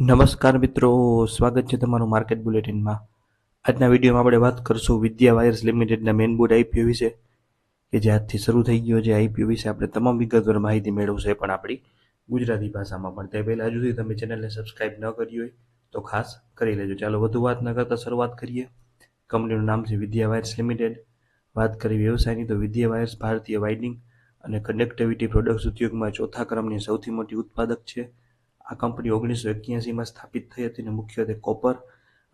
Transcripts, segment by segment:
નમસ્કાર મિત્રો, સ્વાગત છે તમારું માર્કેટ બુલેટિનમાં. આજના વિડીયોમાં આપણે વાત કરશું વિદ્યા વાયર્સ લિમિટેડના મેઇન બોર્ડ આઈપીઓ વિશે, કે જે આજથી શરૂ થઈ ગયો છે આઈપીઓ વિશે. આપણે તમામ વિગતવાર માહિતી મેળવશે પણ આપણી ગુજરાતી ભાષામાં. પણ તે પહેલાં હજુ સુધી તમે ચેનલને સબસ્ક્રાઇબ ન કરી હોય તો ખાસ કરી લેજો. ચાલો, વધુ વાત ન કરતાં શરૂઆત કરીએ. કંપનીનું નામ છે વિદ્યા વાયર્સ લિમિટેડ. વાત કરી વ્યવસાયની, તો વિદ્યા વાયર્સ ભારતીય વાઇડિંગ અને કનેક્ટિવિટી પ્રોડક્ટ્સ ઉદ્યોગમાં ચોથા ક્રમની સૌથી મોટી ઉત્પાદક છે. આ કંપની ઓગણીસો એક્યાસીમાં સ્થાપિત થઈ હતી અને મુખ્યત્વે કોપર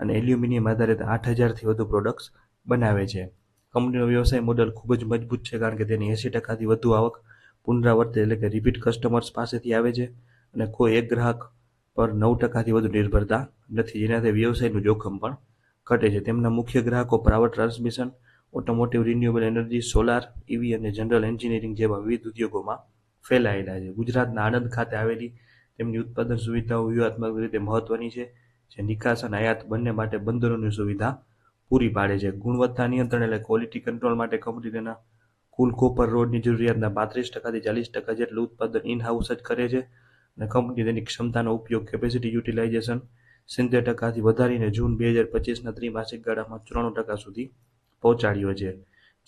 અને એલ્યુમિનિયમ આધારિત આઠ હજારથી વધુ પ્રોડક્ટ્સ બનાવે છે. કંપનીનો વ્યવસાય મોડલ ખૂબ જ મજબૂત છે કારણ કે તેની એંસી ટકાથી વધુ આવક પુનરાવર્તિત એટલે કે રિપીટ કસ્ટમર્સ પાસેથી આવે છે અને કોઈ એક ગ્રાહક પર નવ ટકાથી વધુ નિર્ભરતા નથી. જેનાથી વ્યવસાયનું જોખમ પણ ઘટે છે. તેમના મુખ્ય ગ્રાહકો power transmission automotive renewable energy solar EV અને જનરલ એન્જિનિયરિંગ જેવા વિવિધ ઉદ્યોગોમાં ફેલાયેલા છે. ગુજરાતના આણંદ ખાતે આવેલી તેમની ઉત્પાદન સુવિધાઓ વ્યૂહાત્મક રીતે મહત્વની છે, જે નિકાસ અને આયાત બંને માટે બંદરોની સુવિધા પૂરી પાડે છે. ગુણવત્તા નિયંત્રણ એટલે ક્વોલિટી કંટ્રોલ માટે કંપની તેના કુલ કોપર રોડની જરૂરિયાતના પાંત્રીસ ટકાથી ચાલીસ ટકા જેટલું ઉત્પાદન ઇન હાઉસ જ કરે છે અને કંપની તેની ક્ષમતાનો ઉપયોગ કેપેસિટી યુટિલાઇઝેશન સિત્તેર ટકાથી વધારીને જૂન બે હજાર પચીસના ત્રિમાસિક ગાળામાં ચોરાણું ટકા સુધી પહોંચાડ્યો છે.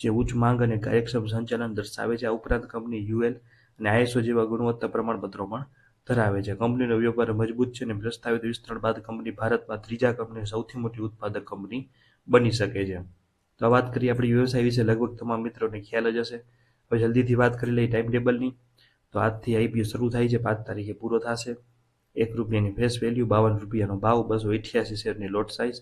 જે ઉચ્ચ માંગ અને કાર્યક્ષમ સંચાલન દર્શાવે છે. આ ઉપરાંત કંપની યુએલ અને આઈએસઓ જેવા ગુણવત્તા પ્રમાણપત્રો પણ ધરાવે છે. કંપનીનો વ્યાપાર મજબૂત છે અને પ્રસ્તાવિત વિસ્તરણ બાદ કંપની ભારતમાં ત્રીજા કંપની સૌથી મોટી ઉત્પાદક કંપની બની શકે છે. તો વાત કરીએ આપણી વ્યવસાય વિશે. લગભગ તમામ મિત્રોને ખ્યાલ જ હશે. હવે જલ્દીથી વાત કરી લઈએ ટાઈમ ટેબલની તો આજથી આઈપીઓ શરૂ થાય છે. પાંચ તારીખે પૂરો થશે. એક રૂપિયાની ફેસ વેલ્યુ બાવન રૂપિયાનો ભાવ, બસો અઠ્યાસી શેરની લોટ સાઇઝ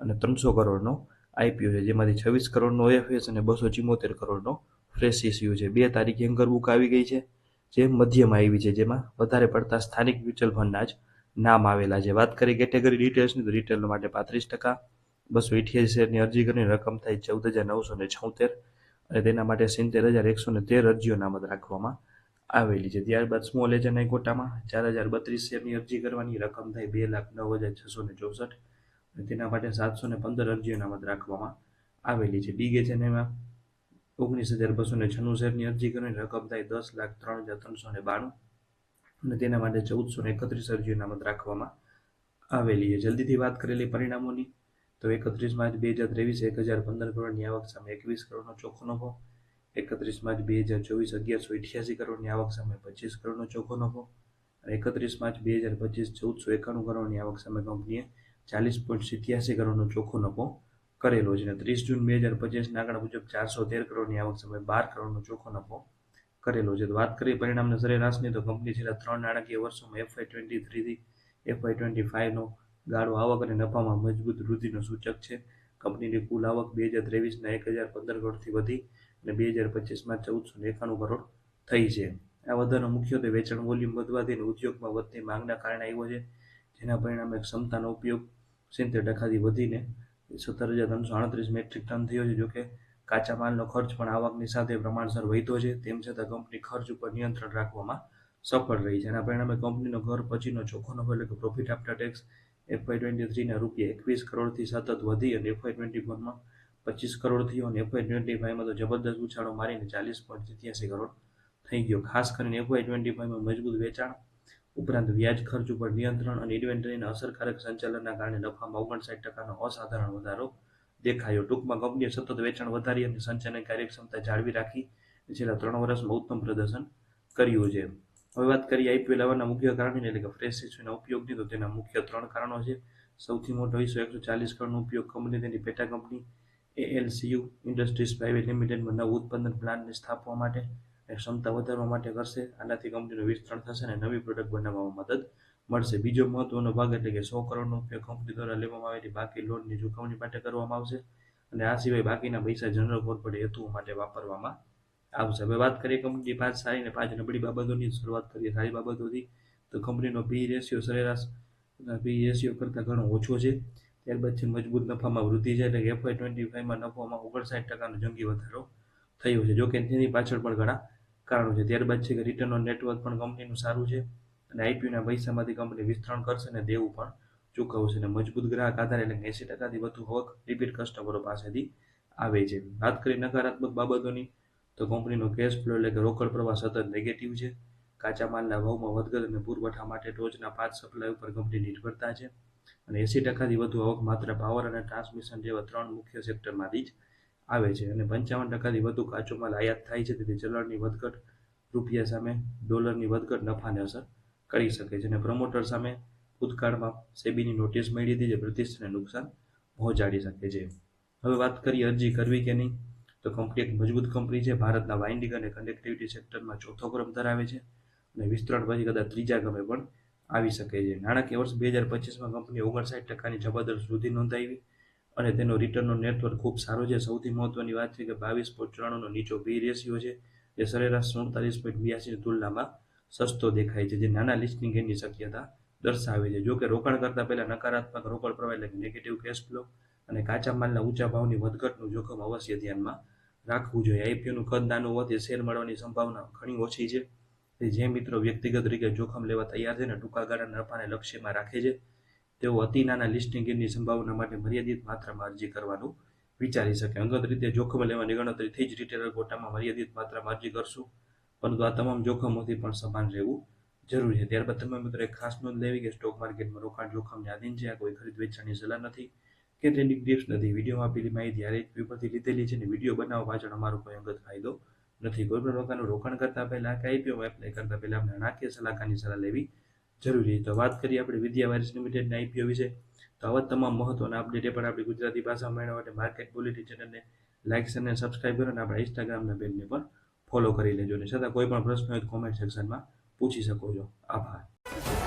અને ત્રણસો કરોડનો આઈપીઓ છે. જેમાંથી છવ્વીસ કરોડનો ઓએફએસ અને બસો ચિમોતેર કરોડનો ફ્રેશ ઇસ્યુ છે. બે તારીખે એન્કર બુક આવી ગઈ છે. જે મધ્યમાં આવી છે, જેમાં વધારે પડતા સ્થાનિક મ્યુચ્યુઅલ ફંડના જ નામ આવેલા છે. વાત કરીએ કેટેગરી ડિટેલ્સની, તો રિટેલ માટે પાંત્રીસ ટકા, બસો અઠ્યાસી શેરની અરજી કરીને રકમ થાય ચૌદ હજાર નવસો ને છોતેર, અને તેના માટે સિત્તેર હજાર એકસો ને તેર અરજીઓ નામત રાખવામાં આવેલી છે. ત્યારબાદ સ્મોલ એજન્ટના કોટામાં ચાર હજાર બત્રીસ શેરની અરજી કરવાની રકમ થાય બે લાખ નવ હજાર છસો ને ચોસઠ, અને તેના માટે સાતસો ને પંદર અરજીઓ નામત રાખવામાં આવેલી છે. બિગ એજન્ટમાં ઓગણીસ હજાર બસો ને છન્નું શેરની અરજી કરીને રકમ થાય દસ લાખ ત્રણ હજાર ત્રણસો ને બાણું. અને તેના માટે ચૌદસો ને એકત્રીસ અરજીઓ નામત રાખવામાં આવેલી છે. જલ્દીથી વાત કરેલી પરિણામોની, તો એકત્રીસ માર્ચ બે હજાર ત્રેવીસ એક હજાર પંદર કરોડની આવક સામે એકવીસ કરોડનો ચોખ્ખો નફો, એકત્રીસ માર્ચ બે હજાર ચોવીસ અગિયારસો અઠ્યાસી કરોડની આવક સામે પચીસ કરોડનો ચોખ્ખો નફો અને એકત્રીસ માર્ચ બે હજાર પચીસ ચૌદસો એકાણું કરોડની આવક સામે કંપનીએ ચાલીસ પોઈન્ટ સિત્યાસી કરોડનો ચોખ્ખો નફો કરેલો છે અને ત્રીસ જૂન બે હજાર પચીસના આંકડા મુજબ ચારસો તેર કરોડની આવક સમયે બાર કરોડનો ચોખ્ખો નફો કરેલો છે. વાત કરીએ પરિણામના સરેરાશની, તો કંપની છેલ્લા ત્રણ નાણાકીય વર્ષોમાં એફઆઈ ટ્વેન્ટી થ્રીથી એફઆઈ ટ્વેન્ટી ફાઇવનો ગાળો આવક અને નફામાં મજબૂત વૃદ્ધિનો સૂચક છે. કંપનીની કુલ આવક બે હજાર ત્રેવીસના એક હજાર પંદર કરોડથી વધી અને બે હજાર પચીસમાં ચૌદસો એકાણું કરોડ થઈ છે. આ વધારો મુખ્યત્વે વેચાણ વોલ્યુમ વધવાથી અને ઉદ્યોગમાં વધતી માંગના કારણે આવ્યો છે. જેના પરિણામે ક્ષમતાનો ઉપયોગ સિત્તેર ટકાથી વધીને સત્તર હજાર ત્રણસો આડત્રીસ મેટ્રિક ટન થયો છે. જોકે કાચા માલનો ખર્ચ પણ આવકની સાથે પ્રમાણસર વધ્યો છે. તેમ છતાં કંપની ખર્ચ ઉપર નિયંત્રણ રાખવામાં સફળ રહી છે. એના પરિણામે કંપનીનો ઘર પછીનો ચોખ્ખો નફો એટલે કે profit after tax FY twenty થ્રીના રૂપિયા એકવીસ કરોડથી સતત વધી અને એફઆઈ ટ્વેન્ટી ફોરમાં પચીસ કરોડ થયો અને એફઆઈ ટ્વેન્ટી ફાઈવમાં તો જબરદસ્ત ઉછાળો મારીને ચાલીસ પોઈન્ટ કરોડ થઈ ગયો. ખાસ કરીને એફઆઈ ટ્વેન્ટી ફાઈવમાં મજબૂત વેચાણ ઉપરાંત વ્યાજ ખર્ચ ઉપર નિયંત્રણ અને ઇન્વેન્ટરીના અસરકારક સંચાલનના કારણે નફામાં ઓગણસાઠ ટકાનો અસાધારણ વધારો દેખાયો. ટૂંકમાં કંપનીએ સતત વેચાણ વધારી અને સંચાલન કાર્યક્ષમતા જાળવી રાખી છેલ્લા ત્રણ વર્ષમાં ઉત્તમ પ્રદર્શન કર્યું છે. હવે વાત કરીએ આઈપીઓ લાવવાના મુખ્ય કારણોની, એટલે કે ફ્રેશ ઇસ્યુના ઉપયોગની, તો તેના મુખ્ય ત્રણ કારણો છે. સૌથી મોટો ઇસ્યુ એકસો ચાલીસ કરોડનો ઉપયોગ કંપની, તેની પેટા કંપની એએલસીયુ ઇન્ડસ્ટ્રીઝ પ્રાઇવેટ લિમિટેડમાં નવું ઉત્પાદન પ્લાન્ટને સ્થાપવા માટે અને ક્ષમતા વધારવા માટે કરશે. આનાથી કંપનીનું વિસ્તરણ થશે અને નવી પ્રોડક્ટ બનાવવામાં મદદ મળશે. બીજો મહત્વનો ભાગ એટલે કે સો કરોડનો ઉપયોગ કંપની દ્વારા લેવામાં આવેલી બાકી લોનની ચૂકવણી માટે કરવામાં આવશે. અને આ સિવાય બાકીના પૈસા જનરલ કોર્પોરેટ હેતુઓ માટે વાપરવામાં આવશે. હવે વાત કરીએ કંપની પાંચ સારી અને પાંચ નબળી બાબતોની. શરૂઆત કરીએ સારી બાબતોથી. તો કંપનીનો પી રેશિયો સરેરાશ પી રેશિયો કરતાં ઘણો ઓછો છે. ત્યારબાદ છે મજબૂત નફામાં વૃદ્ધિ છે એટલે કે એફઆઈ ટ્વેન્ટી ફાઈવમાં નફામાં ઓગણસાઠ ટકાનો જંગી વધારો થયો છે. જોકે તેની પાછળ પણ ઘણા કારણો છે. ત્યારબાદ છે કે રિટર્ન ઓન નેટવર્ક પણ કંપનીનું સારું છે અને આઈપીઓના પૈસામાંથી કંપની વિસ્તરણ કરશે અને દેવું પણ ચૂકવશે. અને મજબૂત ગ્રાહક આધાર એટલે એંસી ટકાથી વધુ હક રિપીટ કસ્ટમરો પાસેથી આવે છે. વાત કરી નકારાત્મક બાબતોની, તો કંપનીનો કેશ ફ્લો એટલે કે રોકડ પ્રવાહ સતત નેગેટિવ છે. કાચા માલના ભાવમાં વધઘટ અને પુરવઠા માટે ટોચના પાંચ સપ્લાય ઉપર કંપની નિર્ભરતા છે. અને એંસી ટકાથી વધુ આવક માત્ર પાવર અને ટ્રાન્સમિશન જેવા ત્રણ મુખ્ય સેક્ટરમાંથી જ આવે છે અને પંચાવન ટકાથી વધુ કાચો માલ આયાત થાય છે, તેથી ચલણની વધઘટ રૂપિયા સામે, ડોલરની વધઘટ નફાને અસર કરી શકે છે અને પ્રમોટર સામે ભૂતકાળમાં સેબીની નોટિસ મળી હતી, જે પ્રતિષ્ઠાને નુકસાન પહોંચાડી શકે છે. હવે વાત કરીએ અરજી કરવી કે નહીં, તો કંપની એક મજબૂત કંપની છે, ભારતના વાઇન્ડિંગ અને કનેક્ટિવિટી સેક્ટરમાં ચોથો ક્રમ ધરાવે છે અને વિસ્તરણ પછી કદાચ ત્રીજા ક્રમે પણ આવી શકે છે. નાણાકીય વર્ષ બે હજાર પચીસમાં કંપની ઓગણસાઠ ટકાની જબરદસ્ત વૃદ્ધિ નોંધાવી અને તેનો રિટર્નનો નેટવર્ક ખૂબ સારો છે. સૌથી મહત્વની વાત છે કે બાવીસ પોઈન્ટ ત્રણનો નીચો બી રેશિયો છે, જે સરેરાશ સુડતાલીસ પોઈન્ટ બ્યાસીની તુલનામાં સસ્તો દેખાય છે, જે નાના લિસ્ટિંગ એની શક્યતા દર્શાવે છે. જો કે રોકાણ કરતાં પહેલા નકારાત્મક રોકડ પ્રવાહ એટલે નેગેટિવ કેશ ફ્લો અને કાચા માલના ઊંચા ભાવની વધઘટનું જોખમ અવશ્ય ધ્યાનમાં રાખવું જોઈએ. આઈપીઓનું કદ નાનું હોવાથી શેર મળવાની સંભાવના ઘણી ઓછી છે. જે મિત્રો વ્યક્તિગત રીતે જોખમ લેવા તૈયાર છે અને ટૂંકા ગાળાના નફાને લક્ષ્યમાં રાખે છે તેઓ અતિ નાના લિસ્ટિંગ ગેઇનની સંભાવના માટે મર્યાદિત માત્રામાં અરજી કરવાનું વિચારી શકે. અંગત રીતે જોખમ લેવાની ગણતરીથી જ રિટેલર કોટામાં મર્યાદિત માત્રામાં અરજી કરશું. પરંતુ આ તમામ જોખમોથી પણ સમાન રહેવું જરૂરી છે. ત્યારબાદ તમે મિત્રો એક ખાસ નોંધ લેવી કે સ્ટોક માર્કેટમાં રોકાણ જોખમને આધીન છે. આ કોઈ ખરીદ વેચાણની સલાહ નથી કે ટ્રેડિંગ ટિપ્સ નથી. વિડીયોમાં આપેલી માહિતી આ રેટ ઉપરથી લીધેલી છે અને વીડિયો બનાવવા પાછળ અમારો કોઈ અંગત ફાયદો નથી. કોઈ પણ પ્રકારનું રોકાણ કરતા પહેલા કે આઈપીઓમાં એપ્લાય કરતા પહેલા આપણે નાણાકીય સલાહકારની સલાહ લેવી જરૂરી તો વાત કરીએ આપણે વિદ્યા વાયરસ લિમિટેડના આઈપીઓ વિશે. તો આવા તમામ મહત્વના અપડેટે પણ આપણી ગુજરાતી ભાષા મેળવવા માટે માર્કેટ બુલેટિન ચેનલને લાઇક અને સબસ્ક્રાઇબ કરો અને આપણા ઇન્સ્ટાગ્રામના પેજને પણ ફોલો કરી લેજો. અને છતાં કોઈ પણ પ્રશ્ન હોય કોમેન્ટ સેક્શનમાં પૂછી શકો છો. આભાર.